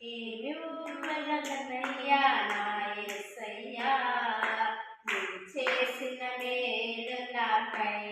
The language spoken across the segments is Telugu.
ఏమి ఉమ్మగలనయ్యా నా ఎస్సయ్యా చేసిన మేలు నాకై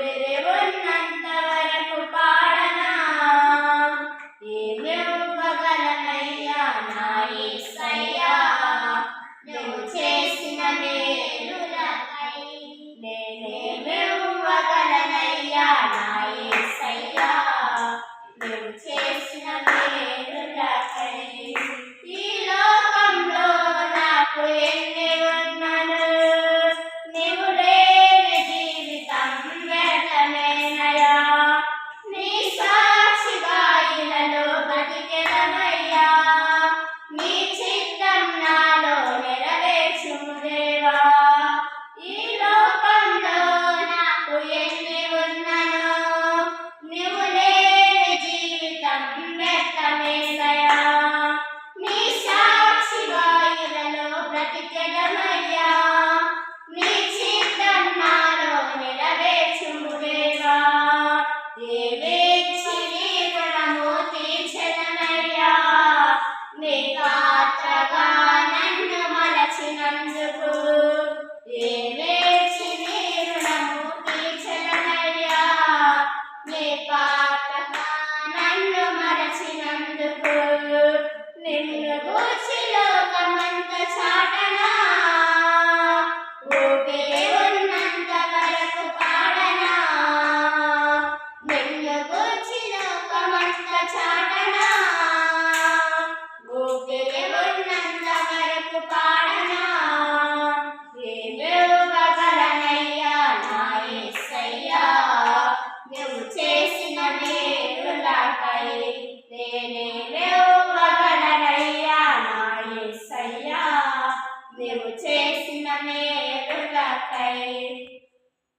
బెరవన్నంత వరకు పాడనా? ఏమివ్వగలనయ్యా నా ఏసయ్యా నువ్వు చేసిన మేలులకై నేనేమివ్వగలనయ్యా నా ఏసయ్యా నువ్వు చేసిన మేలులకై ఈ లోకంలో నాకు ఎన్నే நந்தபோ நின்ற கோஷை